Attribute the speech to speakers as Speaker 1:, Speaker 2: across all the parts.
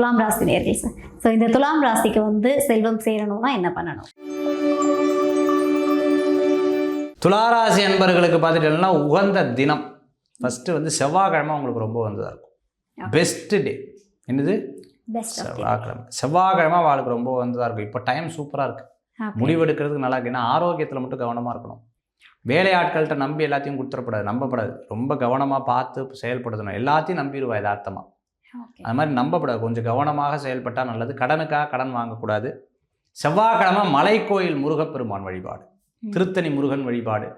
Speaker 1: துலாம் ராசி நேர்கள் சார். ஸோ இந்த துலாம் ராசிக்கு வந்து செல்வம் சேரணும்னா என்ன பண்ணணும்?
Speaker 2: துளாராசி அன்பர்களுக்கு பார்த்துட்டீங்கன்னா உகந்த தினம். ஃபஸ்ட்டு வந்து செவ்வாய்க்கிழமை உங்களுக்கு ரொம்ப வந்ததாக இருக்கும். பெஸ்ட்டு டே என்னது? செவ்வாய்க்கிழமை. செவ்வாய்க்கிழமை அவளுக்கு ரொம்ப வந்ததாக இருக்கும். இப்போ டைம் சூப்பராக இருக்குது முடிவெடுக்கிறதுக்கு நல்லா இருக்கு. ஏன்னா ஆரோக்கியத்தில் மட்டும் கவனமாக இருக்கணும். வேலையாட்கள்கிட்ட நம்பி எல்லாத்தையும் கொடுத்துடக்கூடாது. நம்பப்படாது. ரொம்ப கவனமாக பார்த்து செயல்படுத்தணும். எல்லாத்தையும் நம்பிடுவா யதார்த்தமாக அது மாதிரி நம்பப்படாது. கொஞ்சம் கவனமாக செயல்பட்டால் நல்லது. கடனுக்காக கடன் வாங்கக்கூடாது. செவ்வாய்க்கிழமை மலைக்கோயில் முருகப்பெருமான் வழிபாடு. திருத்தணி முருகன் வழிபாடு.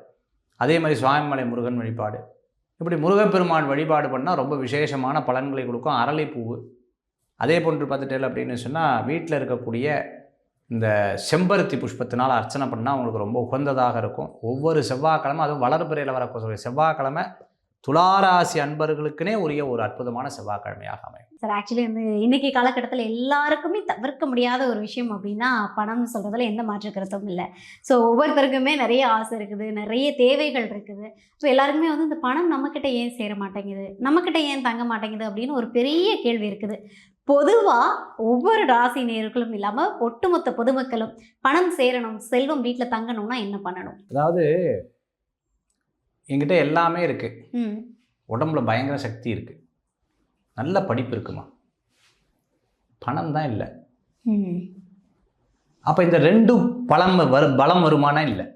Speaker 2: அதே மாதிரி சுவாமிமலை முருகன் வழிபாடு. இப்படி முருகப்பெருமான் வழிபாடு பண்ணால் ரொம்ப விசேஷமான பலன்களை கொடுக்கும். அரளிப்பூவு. அதே போன்று பார்த்துட்டேன் அப்படின்னு சொன்னால் வீட்டில் இருக்கக்கூடிய இந்த செம்பருத்தி புஷ்பத்தினால் அர்ச்சனை பண்ணால் உங்களுக்கு ரொம்ப உகந்ததாக இருக்கும். ஒவ்வொரு செவ்வாய்க்கிழமை அதுவும் வளர்பிறையில் வரக்கூடிய செவ்வாய்க்கிழமை துளாராசி அன்பர்களுக்குனே உரிய ஒரு அற்புதமான செவ்வாய்க்கிழமையாக அமையும்.
Speaker 1: சார் ஆக்சுவலி வந்து இன்னைக்கு காலகட்டத்தில் எல்லாருக்குமே தவிர்க்க முடியாத ஒரு விஷயம் அப்படின்னா பணம்னு சொல்கிறதுல எந்த மாற்று கருத்தும் இல்லை. ஸோ ஒவ்வொருத்தருக்குமே நிறைய ஆசை இருக்குது நிறைய தேவைகள் இருக்குது. ஸோ எல்லாருக்குமே வந்து இந்த பணம் நம்மக்கிட்ட ஏன் சேர மாட்டேங்குது? நம்மக்கிட்ட ஏன் தங்க மாட்டேங்குது அப்படின்னு ஒரு பெரிய கேள்வி இருக்குது. பொதுவாக ஒவ்வொரு ராசி நேர்களும் இல்லாமல் ஒட்டுமொத்த பொதுமக்களும் பணம் சேரணும் செல்வம் வீட்டில் தங்கணும்னா என்ன பண்ணணும்?
Speaker 2: அதாவது என்கிட்ட எல்லாமே இருக்குது உடம்புல பயங்கர சக்தி இருக்குது நல்ல படிப்பு இருக்குமா? பணம் தான் இல்லை. அப்போ இந்த ரெண்டும் பலம் வரு பலம் வருமானம் இல்லை.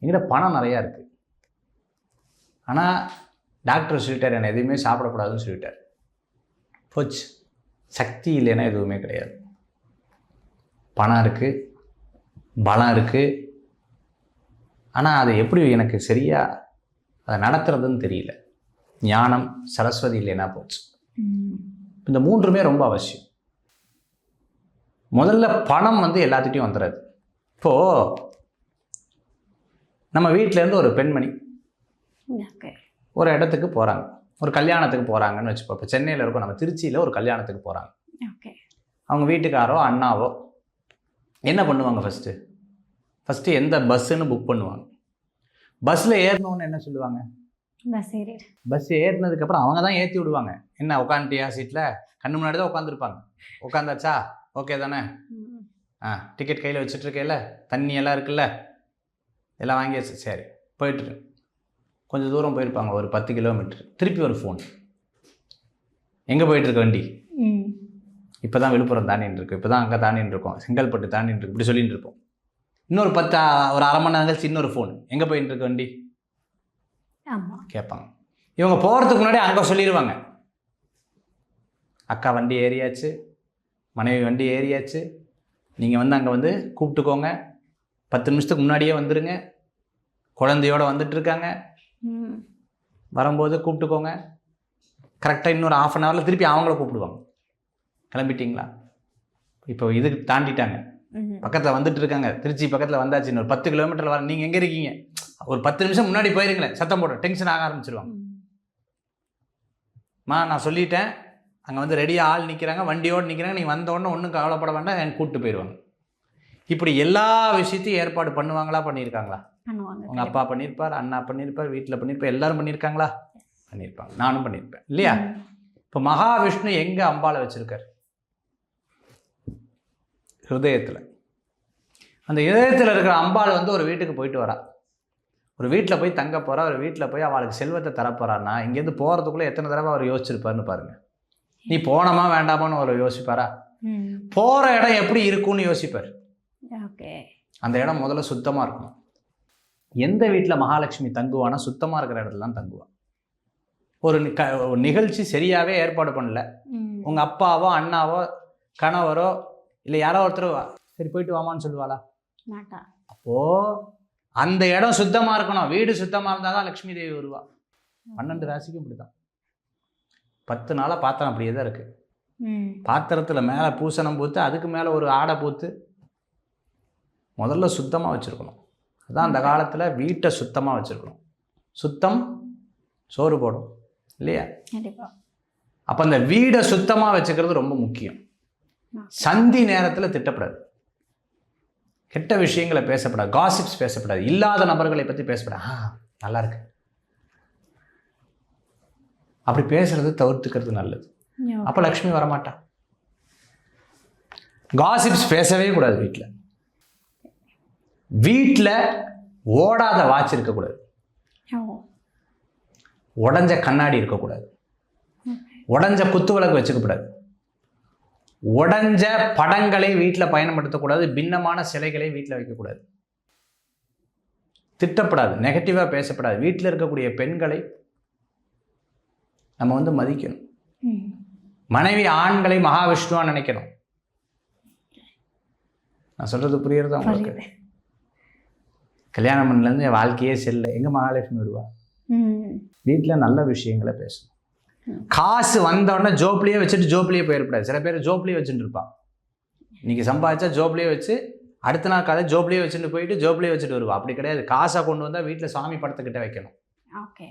Speaker 2: என்கிட்ட பணம் நிறையா இருக்குது ஆனால் டாக்டர் சொல்லிட்டார் என்னை எதுவுமே சாப்பிடக்கூடாதுன்னு சொல்லிட்டார். போச்சு. சக்தி இல்லைன்னா எதுவுமே கிடையாது. பணம் இருக்குது பலம் இருக்குது ஆனால் அது எப்படி எனக்கு சரியா அதை நடத்துறதுன்னு தெரியல. ஞானம் சரஸ்வதி இல்லைன்னா போச்சு. இந்த மூன்றுமே ரொம்ப அவசியம். முதல்ல பணம் வந்து எல்லாத்துட்டையும் வந்துடுறது இப்போது நம்ம வீட்டிலேருந்து ஒரு பெண்மணி ஒரு இடத்துக்கு போகிறாங்க ஒரு கல்யாணத்துக்கு போகிறாங்கன்னு வச்சுப்போம் இப்போ சென்னையில் இருக்கோம். நம்ம திருச்சியில் ஒரு கல்யாணத்துக்கு போகிறாங்க அவங்க வீட்டுக்காரோ அண்ணாவோ என்ன பண்ணுவாங்க ஃபஸ்ட்டு ஃபஸ்ட்டு எந்த பஸ்ஸுன்னு புக் பண்ணுவாங்க. பஸ்ஸில் ஏறினோன்னு என்ன சொல்லுவாங்க?
Speaker 1: பஸ் ஏறிடு.
Speaker 2: பஸ் ஏறினதுக்கப்புறம் அவங்க தான் ஏற்றி விடுவாங்க. என்ன உட்காந்துட்டியா சீட்டில் கண்ணு முன்னாடி தான் உட்காந்துருப்பாங்க உட்காந்தாச்சா ஓகே தானே? ஆ டிக்கெட் கையில் வச்சுட்ருக்கேல தண்ணி எல்லாம் இருக்குல்ல? எல்லாம் வாங்கியாச்சு. சரி போயிட்டுரு. கொஞ்சம் தூரம் போயிருப்பாங்க ஒரு பத்து கிலோமீட்டர். திருப்பி ஒரு ஃபோன் எங்கே போயிட்டுருக்க வண்டி? இப்போ தான் விழுப்புரம் தாண்டின்னு இருக்கு இப்போ தான் அங்கே தாண்டின்னு இருக்கோம் செங்கல்பட்டு தாண்டின்னு இருக்கு இப்படி சொல்லிட்டு இருப்போம் இன்னொரு பத்து ஒரு அரை மணி நேரம் கழிச்சு இன்னொரு ஃபோன் எங்கே போயிட்டு இருக்க வண்டி?
Speaker 1: ஆமாம்
Speaker 2: கேட்பாங்க இவங்க போகிறதுக்கு முன்னாடி அங்கே சொல்லிடுவாங்க அக்கா வண்டி ஏறியாச்சு மனைவி வண்டி ஏறியாச்சு நீங்கள் வந்து அங்கே வந்து கூப்பிட்டுக்கோங்க. பத்து நிமிஷத்துக்கு முன்னாடியே வந்துடுங்க குழந்தையோட வந்துட்டு இருக்காங்க.
Speaker 1: ம்.
Speaker 2: வரும்போது கூப்பிட்டுக்கோங்க. கரெக்டாக இன்னொரு ஆஃப் அன் ஹவரில் திருப்பி அவங்கள கூப்பிடுவாங்க. கிளம்பிட்டீங்களா? இப்போ இதுக்கு தாண்டிட்டாங்க. பக்கத்தில் வந்துட்டு இருக்காங்க திருச்சி பக்கத்தில் வந்தாச்சு. இன்னொரு பத்து கிலோமீட்டர் வர நீங்கள் எங்கே இருக்கீங்க? ஒரு பத்து நிமிஷம் முன்னாடி போயிருங்களேன். சத்தம் போட. டென்ஷன் ஆக ஆரம்பிச்சிருவாங்க.
Speaker 1: ம்.
Speaker 2: நான் சொல்லிட்டேன். அங்கே வந்து ரெடியாக ஆள் நிற்கிறாங்க வண்டியோடு நிற்கிறாங்க நீங்கள் வந்த உடனே ஒன்றும் கவலைப்பட வேண்டாம். எனக்கு கூப்பிட்டு போயிடுவாங்க. இப்படி எல்லா விஷயத்தையும் ஏற்பாடு பண்ணுவாங்களா? பண்ணியிருக்காங்களா? உங்கள் அப்பா பண்ணியிருப்பார். அண்ணா பண்ணியிருப்பார். வீட்டில் பண்ணியிருப்பார். எல்லாரும் பண்ணியிருக்காங்களா? பண்ணியிருப்பாங்க. நானும் பண்ணியிருப்பேன். இல்லையா. இப்போ மகாவிஷ்ணு எங்கே அம்பாளை வச்சுருக்கார்? ஹிருதயத்தில். அந்த இதயத்தில் இருக்கிற அம்பாள் வந்து ஒரு வீட்டுக்கு போயிட்டு வரா. ஒரு வீட்டில் போய் தங்க போகிறா ஒரு வீட்டில் போய் அவளுக்கு செல்வத்தை தரப்போறான்னா இங்கேருந்து போகிறதுக்குள்ளே எத்தனை தடவை அவர் யோசிச்சிருப்பாருன்னு பாருங்க. நீ போனோமா வேண்டாமான்னு அவர் யோசிப்பாரா? போகிற இடம் எப்படி இருக்கும்னு யோசிப்பார்.
Speaker 1: ஓகே.
Speaker 2: அந்த இடம் முதல்ல சுத்தமாக இருக்கணும். எந்த வீட்டில் மகாலட்சுமி தங்குவானா சுத்தமாக இருக்கிற இடத்துல தான் தங்குவா. ஒரு நிகழ்ச்சி சரியாகவே ஏற்பாடு பண்ணல. உங்கள் அப்பாவோ அண்ணாவோ கணவரோ இல்லை யாரோ ஒருத்தர் சரி போயிட்டு வாமான்னு சொல்லுவாளா?
Speaker 1: மாட்டா.
Speaker 2: அப்போது அந்த இடம் சுத்தமாக இருக்கணும். வீடு சுத்தமாக இருந்தால் தான் லக்ஷ்மி தேவி வருவா. பன்னெண்டு ராசிக்கும் இப்படி தான் பத்து நாளாக பாத்திரம் அப்படியே தான் இருக்குது
Speaker 1: ம்.
Speaker 2: பாத்திரத்தில் மேலே பூசணம் பூத்து அதுக்கு மேலே ஒரு ஆடை பூத்து முதல்ல சுத்தமாக வச்சுருக்கணும். அதான் அந்த காலத்தில் வீட்டை சுத்தமாக வச்சுருக்கணும். சுத்தம் சோறு போடும். இல்லையா? அப்போ அந்த வீடை சுத்தமாக வச்சுக்கிறது ரொம்ப முக்கியம். சந்தி நேரத்தில் திட்டப்படாது. கெட்ட விஷயங்களை பேசப்படாது. காசிப்ஸ் பேசப்படாது. இல்லாத நபர்களை பற்றி பேசப்படாது. ஆ நல்லா இருக்கு. அப்படி பேசுறது தவிர்த்துக்கிறது நல்லது. அப்போ லக்ஷ்மி வரமாட்டா. காசிப்ஸ் பேசவே கூடாது வீட்டில் வீட்டில் ஓடாத வாட்ச் இருக்கக்கூடாது. உடஞ்ச கண்ணாடி இருக்கக்கூடாது. உடஞ்ச குத்து விளக்கு வச்சுக்கக்கூடாது உடஞ்ச படங்களை வீட்டில் பயன்படுத்தக்கூடாது பின்னமான சிலைகளை வீட்டில் வைக்கக்கூடாது. திட்டப்படாது நெகட்டிவாக பேசப்படாது. வீட்டில் இருக்கக்கூடிய பெண்களை நம்ம வந்து மதிக்கணும். மனைவி ஆண்களை மகாவிஷ்ணுவா நினைக்கணும். நான் சொல்றது புரியுறதா உங்களுக்கு? கல்யாணம் பண்ணலேருந்து என் வாழ்க்கையே செல்ல. எங்க மகாலட்சுமி வருவா? வீட்டில் நல்ல விஷயங்களை பேசணும். காசு வந்த உடனே ஜோப்லேயே வச்சுட்டு ஜோப்லேயே போயிடக்கூடாது சில பேர் ஜோப்லேயே வச்சுட்டு இருப்பான் இன்னைக்கு சம்பாதிச்சா ஜோப்லேயே வச்சு அடுத்த நாள் காலை ஜோப்லேயே வச்சுட்டு போயிட்டு ஜோப்லேயே வச்சுட்டு வருவா. அப்படி கிடையாது. காசை கொண்டு வந்தால் வீட்டில் சாமி படத்துக்கிட்ட வைக்கணும்.
Speaker 1: ஓகே.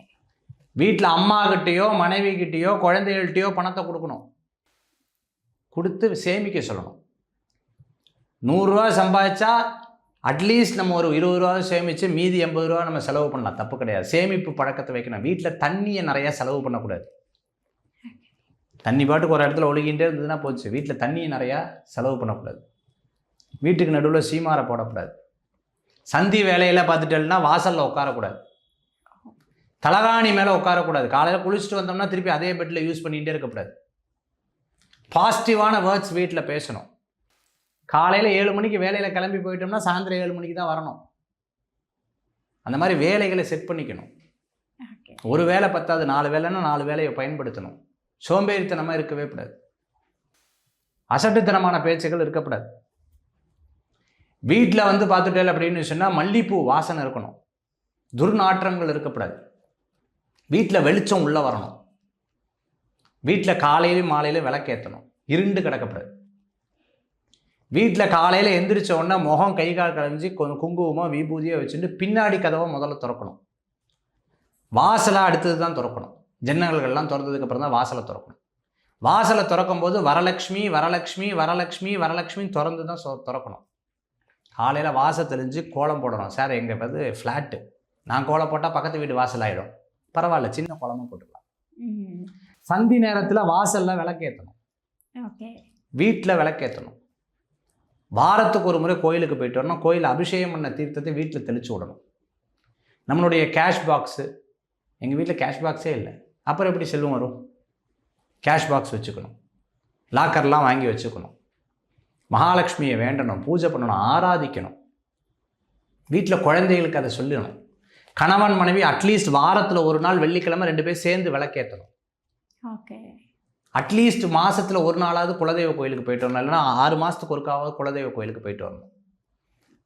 Speaker 2: வீட்டில் அம்மா கிட்டேயோ மனைவி கிட்டேயோ குழந்தைகள்கிட்டயோ பணத்தை கொடுக்கணும். கொடுத்து சேமிக்க சொல்லணும். நூறுரூவா சம்பாதிச்சா அட்லீஸ்ட் நம்ம ஒரு இருபது ரூபா சேமித்து மீதி எண்பது ரூபா நம்ம செலவு பண்ணலாம். தப்பு கிடையாது. சேமிப்பு பழக்கத்தை வைக்கணும். வீட்டில் தண்ணியை நிறையா செலவு பண்ணக்கூடாது. தண்ணி பாட்டுக்கு ஒரு இடத்துல ஒழுகிட்டே இருந்ததுன்னா போச்சு. வீட்டில் தண்ணியை நிறையா செலவு பண்ணக்கூடாது. வீட்டுக்கு நடுவில் சீமாரை போடக்கூடாது. சந்தி வேலையில் பார்த்துட்டேன்னா வாசலில் உட்காரக்கூடாது. தலகாணி மேலே உட்காரக்கூடாது. காலையில் குளிச்சுட்டு வந்தோம்னா திருப்பி அதே பெட்டில் யூஸ் பண்ணிகிட்டே இருக்கக்கூடாது. பாசிட்டிவான வேர்ட்ஸ் வீட்டில் பேசணும். காலையில் ஏழு மணிக்கு வேலையில் கிளம்பி போயிட்டோம்னா சாயந்தரம் ஏழு மணிக்கு தான் வரணும். அந்த மாதிரி வேலைகளை செட் பண்ணிக்கணும். ஒரு வேலை பத்தாது நாலு வேலைன்னா நாலு வேலையை பயன்படுத்தணும். சோம்பேறித்தனமாக இருக்கவே கூடாது. அசட்டுத்தனமான பேச்சுகள் இருக்கக்கூடாது. வீட்டில் வந்து பார்த்துட்டேன் அப்படின்னு சொன்னால் மல்லிப்பூ வாசனை இருக்கணும். துர்நாற்றங்கள் இருக்கக்கூடாது. வீட்டில் வெளிச்சம் உள்ளே வரணும். வீட்டில் காலையிலையும் மாலையிலையும் விளக்கேற்றணும் இருண்டு கிடக்கப்படாது வீட்டில் காலையில் எந்திரிச்ச உடனே முகம் கை கால் கலைஞ்சி கொஞ்சம் குங்குமமாக விபூதியோ வச்சுட்டு பின்னாடி கதவை முதல்ல திறக்கணும். வாசலாக அடுத்தது தான் திறக்கணும். ஜன்னல்கள்லாம் திறந்ததுக்கு அப்புறம் தான் வாசலை திறக்கணும். வாசலை திறக்கும் போது வரலக்ஷ்மி வரலக்ஷ்மி வரலக்ஷ்மி திறந்து தான் சொ- திறக்கணும். காலையில் வாச தெளிஞ்சு கோலம் போடணும். சார் எங்கள் வந்து ஃப்ளாட்டு நான் கோலம் போட்டால் பக்கத்து வீடு வாசல் ஆகிடும் பரவாயில்ல சின்ன கோலமாக போட்டுக்கலாம். சந்தி நேரத்தில் வாசலில் விளக்கேற்றணும்
Speaker 1: ஓகே.
Speaker 2: வீட்டில் விளக்கேற்றணும் வாரத்துக்கு ஒரு முறை கோயிலுக்கு போயிட்டு வரணும். கோயில் அபிஷேகம் பண்ண தீர்த்தத்தை வீட்டில் தெளிச்சு விடணும். நம்மளுடைய கேஷ் பாக்ஸு எங்கள் வீட்டில் கேஷ் பாக்ஸே இல்லை. அப்புறம் எப்படி செல்வம் வரும்? கேஷ் பாக்ஸ் வச்சுக்கணும். லாக்கர்லாம் வாங்கி வச்சுக்கணும். மகாலட்சுமியை வேண்டணும் பூஜை பண்ணணும் ஆராதிக்கணும். வீட்டில் குழந்தைகளுக்கு அதை சொல்லணும். கணவன் மனைவி அட்லீஸ்ட் வாரத்தில் ஒரு நாள் வெள்ளிக்கிழமை ரெண்டு பேரும் சேர்ந்து விளக்கேற்றணும்.
Speaker 1: ஓகே
Speaker 2: அட்லீஸ்ட் மாசத்துல ஒரு நாளாவது குலதெய்வ கோயிலுக்கு போயிட்டு வரணும். இல்லைன்னா ஆறு மாதத்துக்கு ஒருக்காவது குலதெய்வ கோயிலுக்கு போயிட்டு வரணும்.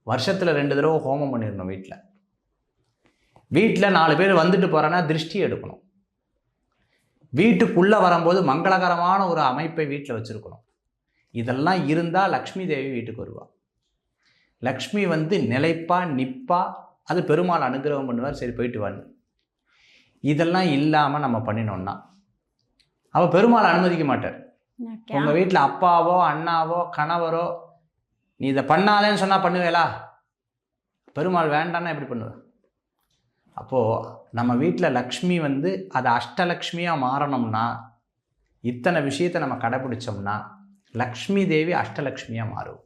Speaker 2: வருஷத்தில் ரெண்டு தடவை ஹோமம் பண்ணிடணும் வீட்டில். வீட்டில் நாலு பேர் வந்துட்டு போகிறேன்னா திருஷ்டி எடுக்கணும். வீட்டுக்குள்ளே வரும்போது மங்களகரமான ஒரு அமைப்பை வீட்டில் வச்சுருக்கணும். இதெல்லாம் இருந்தால் லக்ஷ்மி தேவி வீட்டுக்கு வருவா. லக்ஷ்மி வந்து நிலைப்பா நிப்பா அது பெருமாள் அனுகிரகம் பண்ணுவார் சரி போயிட்டு வான்னு இதெல்லாம் இல்லாமல் நம்ம பண்ணினோம்னா அவ பெருமாள் அனுமதிக்க மாட்டார். உங்கள் வீட்டில் அப்பாவோ அண்ணாவோ கணவரோ நீ இதை பண்ணாதேன்னு சொன்னால் பண்ணுவேலா? பெருமாள் வேண்டான்னா எப்படி பண்ணுவ? அப்போது நம்ம வீட்டில் லக்ஷ்மி வந்து அது அஷ்டலக்ஷ்மியாக மாறணும்னா இத்தனை விஷயத்தை நம்ம கடைபிடிச்சோம்னா லக்ஷ்மி தேவி அஷ்டலக்ஷ்மியாக மாறும்.